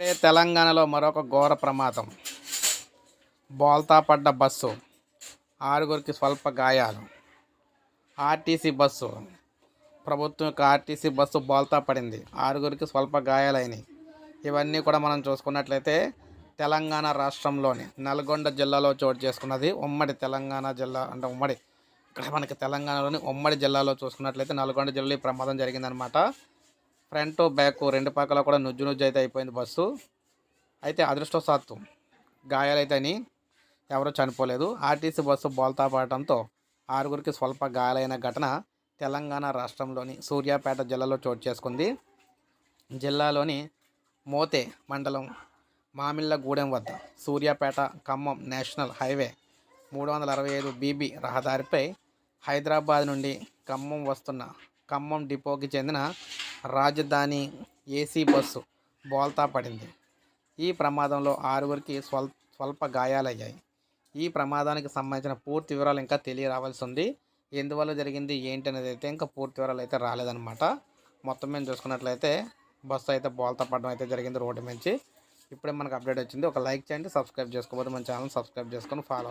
అంటే తెలంగాణలో మరొక ఘోర ప్రమాదం. బోల్తా పడ్డ బస్సు ఆరుగురికి స్వల్ప గాయాలు. ఆర్టీసీ బస్సు ప్రభుత్వం యొక్క ఆర్టీసీ బస్సు బోల్తా పడింది. ఆరుగురికి స్వల్ప గాయాలైనవి ఇవన్నీ కూడా మనం చూసుకున్నట్లయితే తెలంగాణ రాష్ట్రంలోని నల్గొండ జిల్లాలో చోటు చేసుకున్నది ఉమ్మడి తెలంగాణ జిల్లా అంటే ఉమ్మడి ఇక్కడ మనకి తెలంగాణలోని ఉమ్మడి జిల్లాలో చూసుకున్నట్లయితే నల్గొండ జిల్లాలో ఈ ప్రమాదం జరిగిందనమాట ఫ్రంట్ బ్యాక్ రెండు పక్కల కూడా నుజ్జు నుజ్జు అయితే అయిపోయింది బస్సు. అయితే అదృష్టవశాత్తు గాయాలైతేని ఎవరూ చనిపోలేదు. ఆర్టీసీ బస్సు బోల్తా పడటంతో ఆరుగురికి స్వల్ప గాయాలైన ఘటన తెలంగాణ రాష్ట్రంలోని సూర్యాపేట జిల్లాలో చోటు చేసుకుంది. జిల్లాలోని మోతే మండలం మామిళ్ళగూడెం వద్ద సూర్యాపేట ఖమ్మం నేషనల్ హైవే మూడు వందల అరవై ఐదు బీబీ రహదారిపై హైదరాబాద్ నుండి ఖమ్మం వస్తున్న ఖమ్మం డిపోకి చెందిన రాజధాని ఏసీ బస్సు బోల్తా పడింది. ఈ ప్రమాదంలో ఆరుగురికి స్వల్ స్వల్ప గాయాలయ్యాయి. ఈ ప్రమాదానికి సంబంధించిన పూర్తి వివరాలు ఇంకా తెలియరావాల్సి ఉంది. ఎందువల్ల జరిగింది? ఏంటి అనేది అయితే ఇంకా పూర్తి వివరాలు అయితే రాలేదన్నమాట. మొత్తం మేము చూసుకున్నట్లయితే బస్సు అయితే బోల్తా పడడం అయితే జరిగింది రోడ్డు నుంచి. ఇప్పుడే మనకు అప్డేట్ వచ్చింది. ఒక లైక్ చేయండి సబ్స్క్రైబ్ చేసుకోకపోతే మన ఛానల్ సబ్స్క్రైబ్ చేసుకొని ఫాలో